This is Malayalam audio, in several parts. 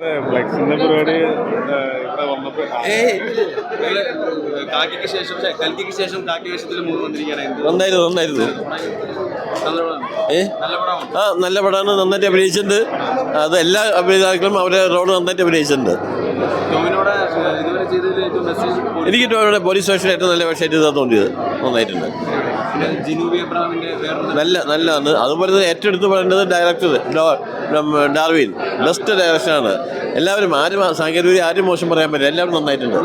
ഫ്ലെക്സിന്റെ പരിപാടി ഏഹ്, ഇവിടെ വന്നപ്പോ കാക്കിക്ക് ശേഷം കൽക്കിക്ക് ശേഷം കാക്കി വേഷത്തിൽ മൂന്ന് വന്നിരിക്കുകയാണ് എന്ത്? നന്നായിരുന്നു നന്നായിരുന്നു നല്ല പടമാണ് നല്ല പടമാണ് ആ നല്ല പടമാണ് നന്നായിട്ട് അഭിനയിച്ചിട്ടുണ്ട്. അത് എല്ലാ അഭിനേതാക്കളും അവരെ റോഡ് നന്നായിട്ട് അഭിനയിച്ചിട്ടുണ്ട്. എനിക്ക് പോലീസ് സ്റ്റേഷൻ ഏറ്റവും നല്ല വേഷമായിട്ട് ഇതാ തോന്നിയത്. നന്നായിട്ടുണ്ട്. നല്ല നല്ലതാണ് അതുപോലെ തന്നെ ഏറ്റവും എടുത്ത് പറയേണ്ടത് ഡയറക്ടർ ഡാർവിൻ. ബെസ്റ്റ് ഡയറക്ഷനാണ് എല്ലാവരും ആരും സാങ്കേതിക ആരും മോശം പറയാൻ പറ്റില്ല. എല്ലാവരും നന്നായിട്ടുണ്ട്.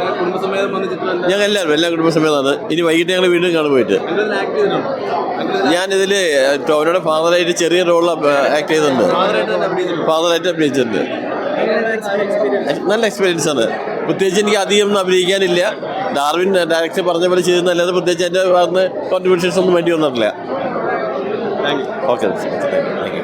ഞങ്ങൾ എല്ലാവരും എല്ലാ കുടുംബസമേതമാണ് ഇനി വൈകിട്ട് ഞങ്ങൾ വീണ്ടും കാണാൻ പോയിട്ട്. ഞാനിതിൽ ടോവിനോടെ ഫാദറായിട്ട് ചെറിയ റോളിൽ ആക്ട് ചെയ്തിട്ടുണ്ട്. ഫാദറായിട്ട് അഭിനയിച്ചിട്ടുണ്ട്? നല്ല എക്സ്പീരിയൻസ് ആണ്. പ്രത്യേകിച്ച് എനിക്ക് അധികം ഒന്നും അഭിനയിക്കാനില്ല. ഡാർവിൻ ഡയറക്ടർ പറഞ്ഞ പോലെ ചെയ്തെന്നല്ലാതെ പ്രത്യേകിച്ച് എന്റെ ഭാഗത്ത് കോൺട്രിബ്യൂഷൻസ് ഒന്നും വേണ്ടി വന്നിട്ടില്ല. Thank you okay thank you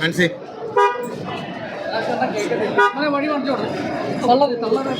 മനസ്സി വഴി കാണിച്ചു തള്ളതി തള്ളതി